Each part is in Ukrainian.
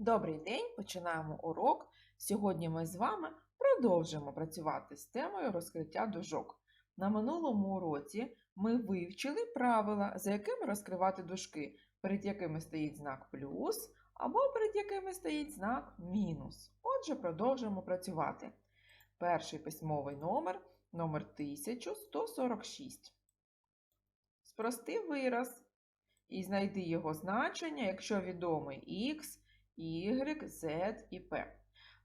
Добрий день, починаємо урок. Сьогодні ми з вами продовжимо працювати з темою розкриття дужок. На минулому уроці ми вивчили правила, за якими розкривати дужки, перед якими стоїть знак плюс або перед якими стоїть знак мінус. Отже, продовжуємо працювати. Перший письмовий номер номер 1146. Спрости вираз і знайди його значення, якщо відомий х, y, z і p.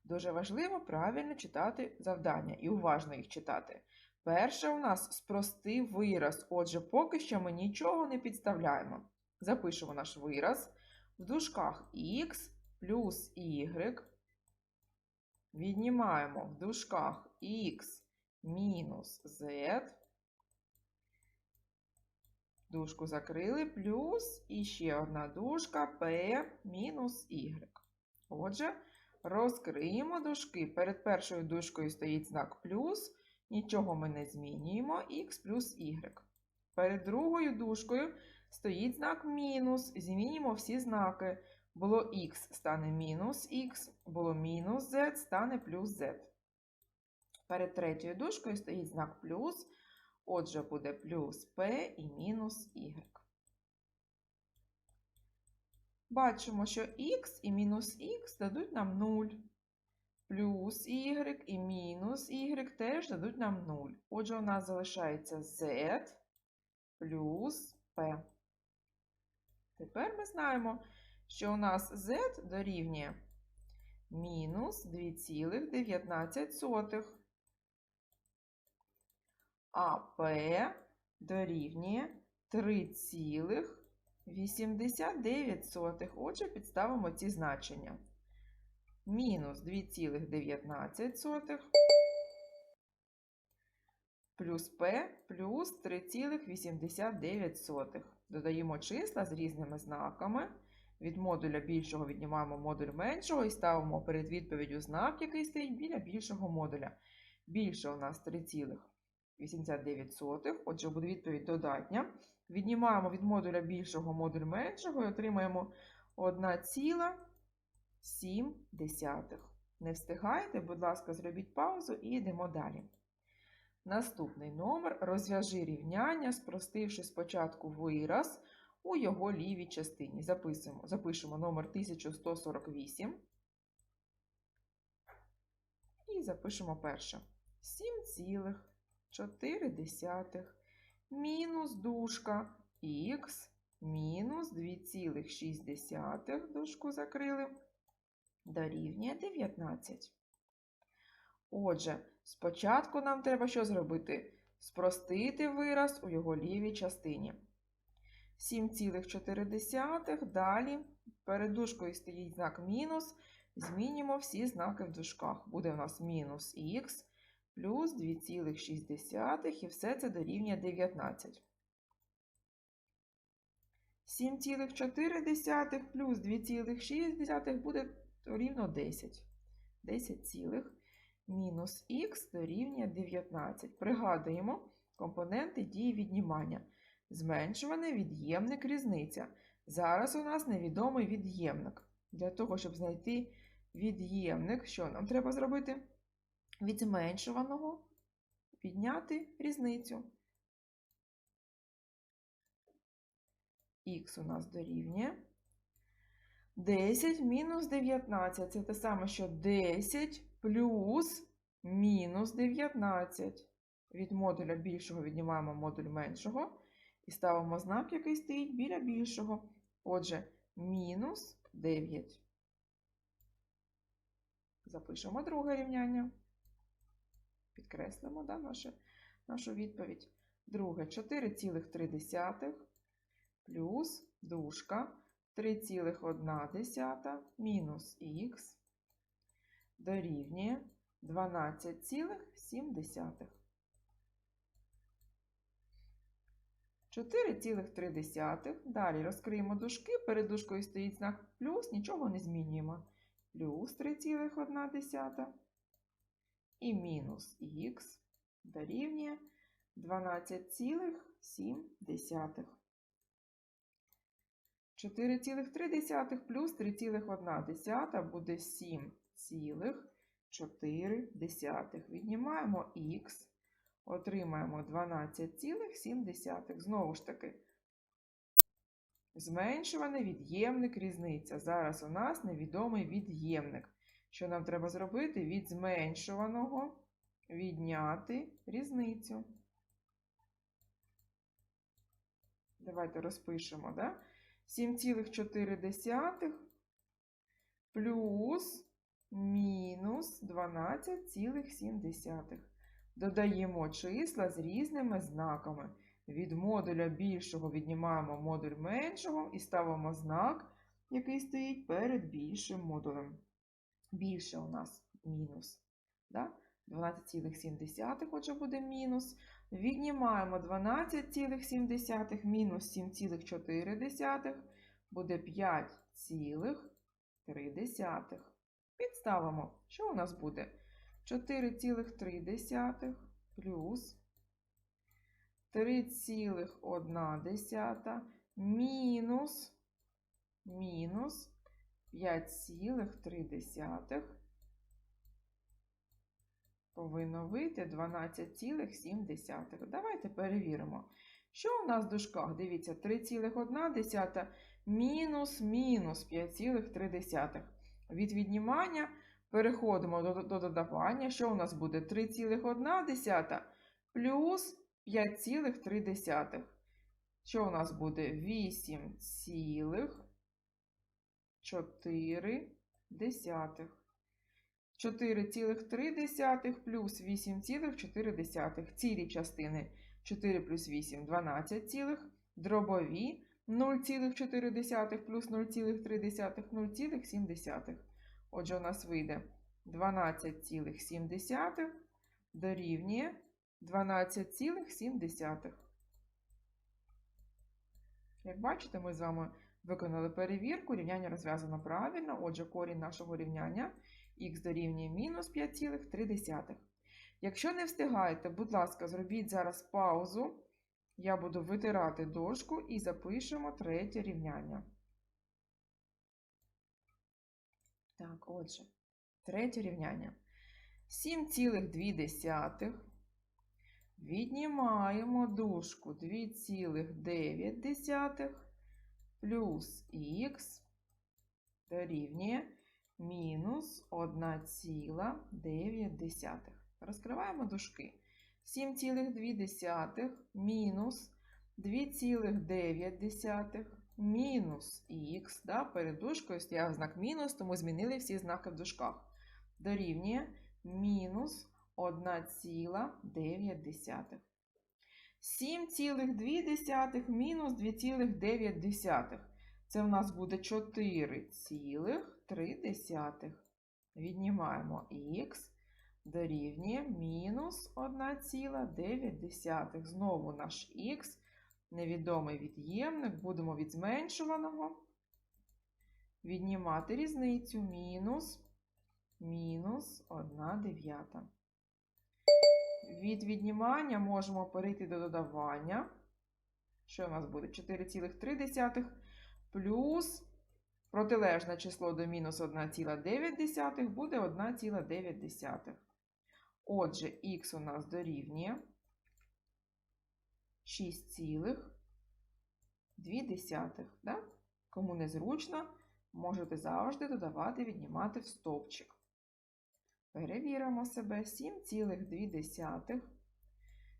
Дуже важливо правильно читати завдання і уважно їх читати. Перше у нас спрости вираз, отже, поки що ми нічого не підставляємо. Запишемо наш вираз в дужках х плюс y. Віднімаємо в дужках х мінус z. Дужку закрили, плюс і ще одна дужка p мінус y. Отже, розкриємо дужки. Перед першою дужкою стоїть знак плюс, нічого ми не змінюємо, х плюс y. Перед другою дужкою стоїть знак мінус, змінюємо всі знаки. Було х стане мінус х, було мінус z, стане плюс z. Перед третьою дужкою стоїть знак плюс. Отже, буде плюс p і мінус y. Бачимо, що х і мінус х дадуть нам 0. Плюс y і мінус y теж дадуть нам 0. Отже, у нас залишається z плюс p. Тепер ми знаємо, що у нас z дорівнює мінус 2,19 а П дорівнює 3,89. Отже, підставимо ці значення. Мінус 2,19 плюс П плюс 3,89. Додаємо числа з різними знаками. Від модуля більшого віднімаємо модуль меншого і ставимо перед відповіддю знак, який стоїть біля більшого модуля. Більше у нас 3,89. 89, отже, буде відповідь додатня. Віднімаємо від модуля більшого модуль меншого і отримаємо 1,7. Не встигайте, будь ласка, зробіть паузу і йдемо далі. Наступний номер розв'яжи рівняння, спростивши спочатку вираз у його лівій частині. Записуємо, запишемо номер 1148 і запишемо перше. 7 цілих. 4 десятих мінус дужка х мінус 2,6 дужку закрили дорівнює 19. Отже, спочатку нам треба що зробити? Спростити вираз у його лівій частині. 7,4. Далі перед дужкою стоїть знак мінус. Змінюємо всі знаки в дужках. Буде у нас мінус х плюс 2,6 і все це дорівнює 19. 7,4 плюс 2,6 буде рівно 10. 10 цілих мінус х дорівнює 19. Пригадуємо компоненти дії віднімання. Зменшуваний від'ємник різниця. Зараз у нас невідомий від'ємник. Для того, щоб знайти від'ємник, що нам треба зробити? Від зменшуваного підняти різницю. Х у нас дорівнює 10 мінус 19. Це те саме, що 10 плюс мінус 19. Від модуля більшого віднімаємо модуль меншого і ставимо знак, який стоїть біля більшого. Отже, мінус 9. Запишемо друге рівняння. Підкреслимо да, нашу, нашу відповідь. Друге 4,3 плюс дужка 3,1 мінус х дорівнює 12,7. 4,3. Далі розкриємо дужки, перед дужкою стоїть знак плюс, нічого не змінюємо. Плюс 3,1 і мінус х дорівнює 12,7. 4,3 плюс 3,1 буде 7,4. Віднімаємо х, отримаємо 12,7. Знову ж таки, зменшуваний від'ємник різниця. Зараз у нас невідомий від'ємник. Що нам треба зробити? Від зменшуваного відняти різницю. Давайте розпишемо, да? 7,4 плюс мінус 12,7. Додаємо числа з різними знаками. Від модуля більшого віднімаємо модуль меншого і ставимо знак, який стоїть перед більшим модулем. Більше у нас мінус. Да? 12,7, отже, буде мінус. Віднімаємо 12,7 мінус 7,4 буде 5,3. Підставимо, що у нас буде? 4,3 плюс 3,1 мінус, мінус 5,3 повинно вийти 12,7. Давайте перевіримо. Що у нас в дужках? Дивіться, 3,1 мінус мінус 5,3. Від віднімання переходимо до, до додавання. Що у нас буде? 3,1 плюс 5,3. Що у нас буде? 8,4. 4,3 плюс 8,4. Цілі частини 4 плюс 8 12, цілих, дробові 0,4 плюс 0,3 0,7. Отже, у нас вийде 12,7 дорівнює 12,7. Як бачите, ми з вами виконали перевірку, рівняння розв'язано правильно. Отже, корінь нашого рівняння х дорівнює мінус 5,3. Якщо не встигаєте, будь ласка, зробіть зараз паузу. Я буду витирати дошку і запишемо третє рівняння. Так, отже, третє рівняння. 7,2 віднімаємо дужку 2,9 плюс х дорівнює мінус 1,9. Розкриваємо дужки. 7,2 мінус 2,9 мінус х. Да? Перед дужкою стояв знак мінус, тому змінили всі знаки в дужках. Дорівнює мінус 1,9. 7,2 мінус 2,9. Це в нас буде 4,3. Віднімаємо х дорівнює мінус 1,9. Знову наш х, невідомий від'ємник, будемо від зменшуваного. Віднімати різницю мінус мінус 1 дев'ята. Від віднімання можемо перейти до додавання. Що у нас буде? 4,3 плюс протилежне число до мінус 1,9 буде 1,9. Отже, х у нас дорівнює 6,2. Да? Кому незручно, можете завжди додавати, віднімати в стовпчик. Перевіримо себе 7,2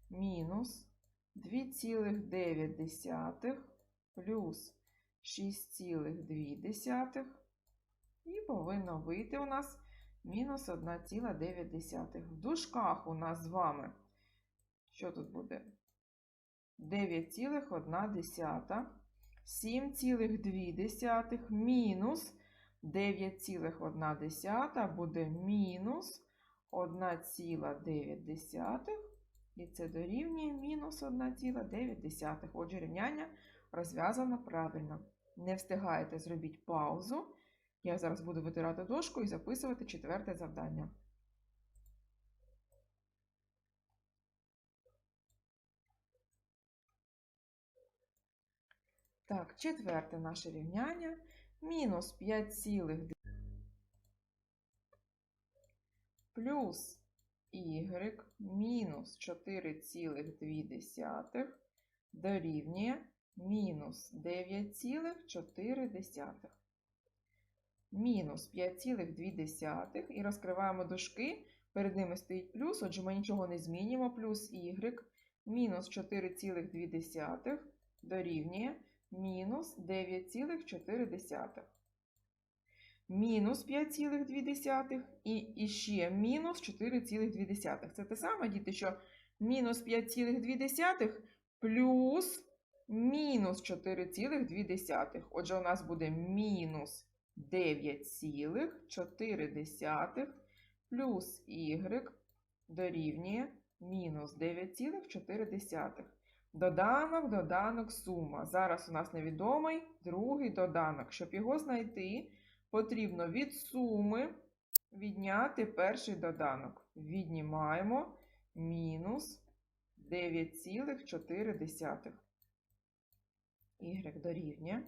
мінус 2,9 плюс 6,2 і повинно вийти у нас мінус 1,9. В дужках у нас з вами, що тут буде? 9,1, 7,2 мінус 9,1 буде мінус 1,9. І це дорівнює мінус 1,9. Отже, рівняння розв'язано правильно. Не встигаєте, зробіть паузу. Я зараз буду витирати дошку і записувати четверте завдання. Так, четверте наше рівняння. Мінус 5 цілих плюс y мінус 4,2 дорівнює мінус 9,4. Мінус 5,2 і розкриваємо дужки. Перед ними стоїть плюс, отже ми нічого не змінюємо. Плюс y мінус 4,2 дорівнює мінус 9,4. Мінус 5,2 і іще мінус 4,2. Це те саме, діти, що мінус 5,2 плюс мінус 4,2. Отже, у нас буде мінус 9,4 плюс y дорівнює мінус 9,4. Доданок, доданок, сума. Зараз у нас невідомий другий доданок. Щоб його знайти, потрібно від суми відняти перший доданок. Віднімаємо мінус 9,4. Y дорівнює.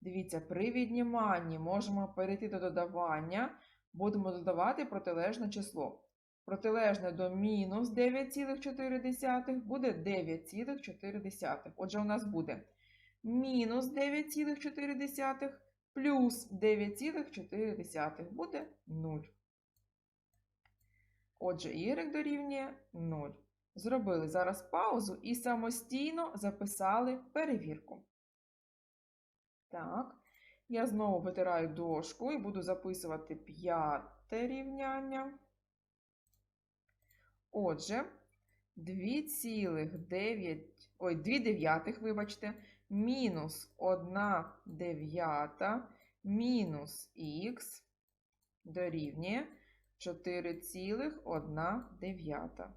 Дивіться, при відніманні можемо перейти до додавання, будемо додавати протилежне число. Протилежне до мінус 9,4 буде 9,4. Отже, у нас буде мінус 9,4 плюс 9,4 буде 0. Отже, y дорівнює 0. Зробили зараз паузу і самостійно записали перевірку. Так, я знову витираю дошку і буду записувати п'яте рівняння. Отже, 2,9, ой, 2 дев'ятих, вибачте, мінус 1 дев'ята мінус х дорівнює 4,1 дев'ята.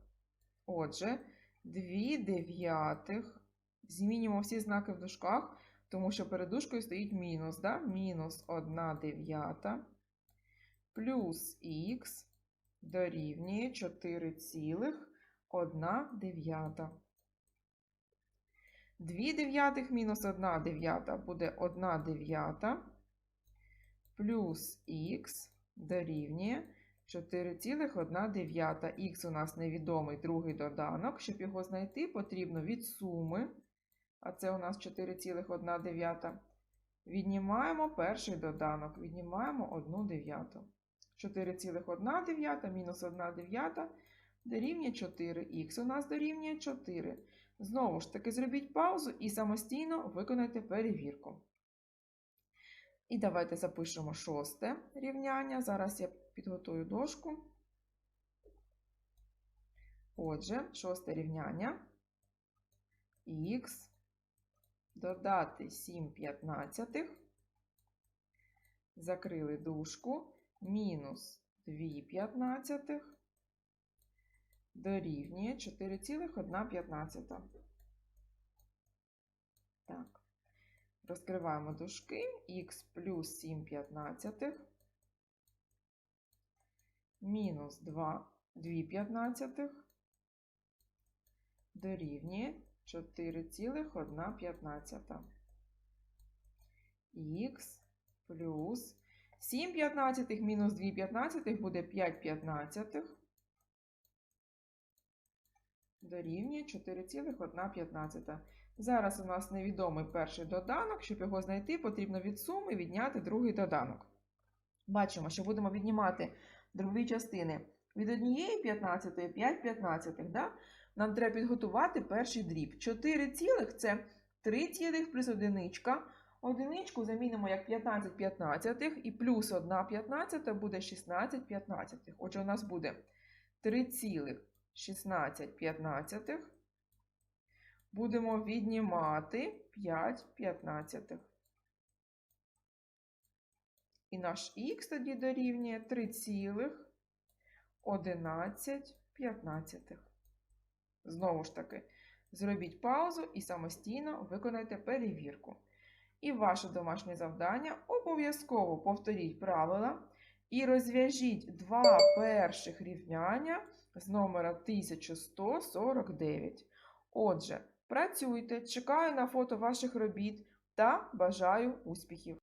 Отже, 2 дев'ятих. Змінюємо всі знаки в дужках, тому що перед дужкою стоїть мінус. Да? Мінус 1 дев'ята плюс х дорівнює 4,1 дев'ята. 2 дев'ятих мінус 1 дев'ята буде 1 дев'ята плюс х дорівнює 4,1 дев'ята. Х у нас невідомий другий доданок. Щоб його знайти, потрібно від суми, а це у нас 4,1 дев'ята. Віднімаємо перший доданок, віднімаємо 1 дев'яту. 4,1 мінус 1 дев'ята дорівнює 4. Х у нас дорівнює 4. Знову ж таки, зробіть паузу і самостійно виконайте перевірку. І давайте запишемо шосте рівняння. Зараз я підготую дошку. Отже, шосте рівняння. Х додати 7 п'ятнадцятих. Закрили дужку. Мінус 2 п'ятнадцятих дорівнює 4,1. Так, розкриваємо дужки х плюс 7 п'ятнадцятих мінус 2, 2 п'ятнадцятих дорівнює 4,1 п'ятнадцята. Х плюс 7 п'ятнадцятих мінус 2 п'ятнадцятих буде 5 п'ятнадцятих дорівнює 4,1. Зараз у нас невідомий перший доданок. Щоб його знайти, потрібно від суми відняти другий доданок. Бачимо, що будемо віднімати дробові частини від 1 15 5 15. Да? Нам треба підготувати перший дріб. 4 цілих це 3 цілих плюс одиничка. Одиничку замінимо як 15 15 і плюс 1 15 буде 16 15. Отже, у нас буде 3 цілих 16 п'ятнадцятих. Будемо віднімати 5 п'ятнадцятих. І наш х тоді дорівнює 3,11 п'ятнадцятих. Знову ж таки, зробіть паузу і самостійно виконайте перевірку. І ваше домашнє завдання обов'язково повторіть правила і розв'яжіть два перших рівняння з номера 1149. Отже, Працюйте, чекаю на фото ваших робіт та бажаю успіхів!